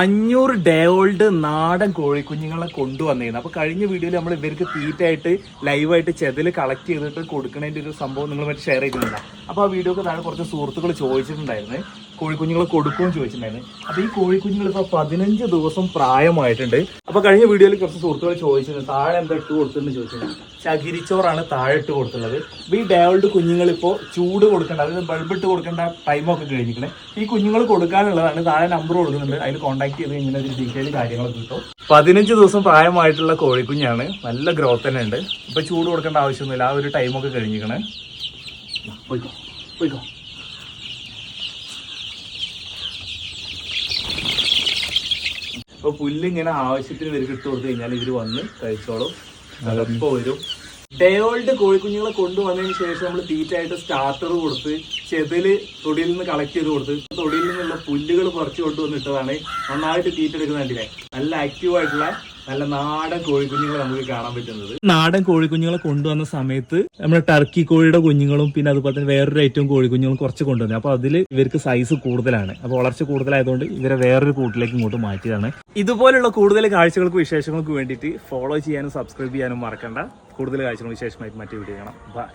അഞ്ഞൂറ് day old നാടൻ കോഴിക്കുഞ്ഞുങ്ങളെ കൊണ്ടുവന്നിരുന്നു അപ്പോൾ കഴിഞ്ഞ വീഡിയോയിൽ നമ്മൾ ഇവർക്ക് തീറ്റായിട്ട് ലൈവായിട്ട് ചെതിൽ കളക്ട് ചെയ്തിട്ട് കൊടുക്കണതിന്റെ ഒരു സംഭവം നിങ്ങൾ മറ്റേ ഷെയർ ചെയ്തിട്ടുണ്ട. അപ്പോൾ ആ വീഡിയോക്ക് താഴെ കുറച്ച് സുഹൃത്തുക്കൾ ചോദിച്ചിട്ടുണ്ടായിരുന്നു. കോഴിക്കുഞ്ഞുങ്ങളെ കൊടുക്കുകയും ചോദിച്ചിട്ടുണ്ടായിരുന്നു. അപ്പോൾ ഈ കോഴിക്കുഞ്ഞുങ്ങൾ ഇപ്പോൾ പതിനഞ്ച് ദിവസം പ്രായമായിട്ടുണ്ട്. അപ്പോൾ കഴിഞ്ഞ വീഡിയോയിൽ കുറച്ച് സുഹൃത്തുക്കൾ ചോദിച്ചിട്ടുണ്ട്. താഴെ എന്താ ഇട്ട് കൊടുത്തിട്ടുണ്ട് ചോദിച്ചിട്ടുണ്ട്. ചകിരിച്ചോറാണ് താഴെ ഇട്ട് കൊടുത്തുള്ളത് ഈ ഡേ ഓൾഡ് കുഞ്ഞുങ്ങൾ ഇപ്പോൾ ചൂട് കൊടുക്കേണ്ട അതായത് ബൾബിട്ട് കൊടുക്കേണ്ട ടൈമൊക്കെ കഴിഞ്ഞിട്ടുണ്ട് ഈ കുഞ്ഞുങ്ങൾ കൊടുക്കാനുള്ളതാണ് താഴെ നമ്പർ കൊടുക്കുന്നുണ്ട്. അതിൽ കോൺടാക്ട് ചെയ്ത് ഇങ്ങനെ ഒരു ഡീറ്റെയിൽ കാര്യങ്ങളൊക്കെ കിട്ടും. പതിനഞ്ച് ദിവസം പ്രായമായിട്ടുള്ള കോഴിക്കുഞ്ഞാണ് നല്ല ഗ്രോത്ത് തന്നെ ഉണ്ട്. ഇപ്പൊ ചൂട് കൊടുക്കേണ്ട ആവശ്യമൊന്നുമില്ല. ആ ഒരു ടൈമൊക്കെ കഴിഞ്ഞിരിക്കണേ. പോയിക്കോ പോയിക്കോ. അപ്പൊ പുല്ല് ഇങ്ങനെ ആവശ്യത്തിന് ഇവർക്ക് ഇട്ട് കൊടുത്തു കഴിഞ്ഞാൽ ഇവർ വന്ന് കഴിച്ചോളും. അതെപ്പോ വരും. ഡേ ഓൾഡ് കോഴിക്കുഞ്ഞുങ്ങളെ കൊണ്ടുവന്നതിന് ശേഷം നമ്മൾ തീറ്റായിട്ട് സ്റ്റാർട്ടർ കൊടുത്ത് ചെതിൽ തൊടിയിൽ നിന്ന് കളക്ട് ചെയ്ത് കൊടുത്ത് തൊടിയിൽ നിന്നുള്ള പുല്ലുകൾ പറിച്ചു കൊണ്ടുവന്നിട്ടതാണ് നന്നായിട്ട് തീറ്റ എടുക്കുന്ന കണ്ടില്ലേ? നല്ല ആക്റ്റീവ് ആയിട്ടുള്ള നല്ല നാടൻ കോഴിക്കുഞ്ഞുങ്ങളെ നമുക്ക് കാണാൻ പറ്റുന്നത്. നാടൻ കോഴിക്കുഞ്ഞുങ്ങളെ കൊണ്ടുവന്ന സമയത്ത് നമ്മുടെ ടർക്കി കോഴിയുടെ കുഞ്ഞുങ്ങളും പിന്നെ അതുപോലെ തന്നെ വേറൊരു ഐറ്റം കോഴിക്കുഞ്ഞുങ്ങളും കുറച്ച് കൊണ്ടുവന്നു. അപ്പൊ അതിൽ ഇവർക്ക് സൈസ് കൂടുതലാണ്. അപ്പൊ വളർച്ച കൂടുതലായതുകൊണ്ട് ഇവരെ വേറൊരു കൂട്ടിലേക്ക് ഇങ്ങോട്ട് മാറ്റിയതാണ്. ഇതുപോലുള്ള കൂടുതൽ കാഴ്ചകൾക്കും വിശേഷങ്ങൾക്കും വേണ്ടിയിട്ട് ഫോളോ ചെയ്യാനും സബ്സ്ക്രൈബ് ചെയ്യാനും മറക്കണ്ട. കൂടുതൽ കാഴ്ചകളും വിശേഷമായിട്ട് മറ്റു വീഡിയോ കാണാം. ബൈ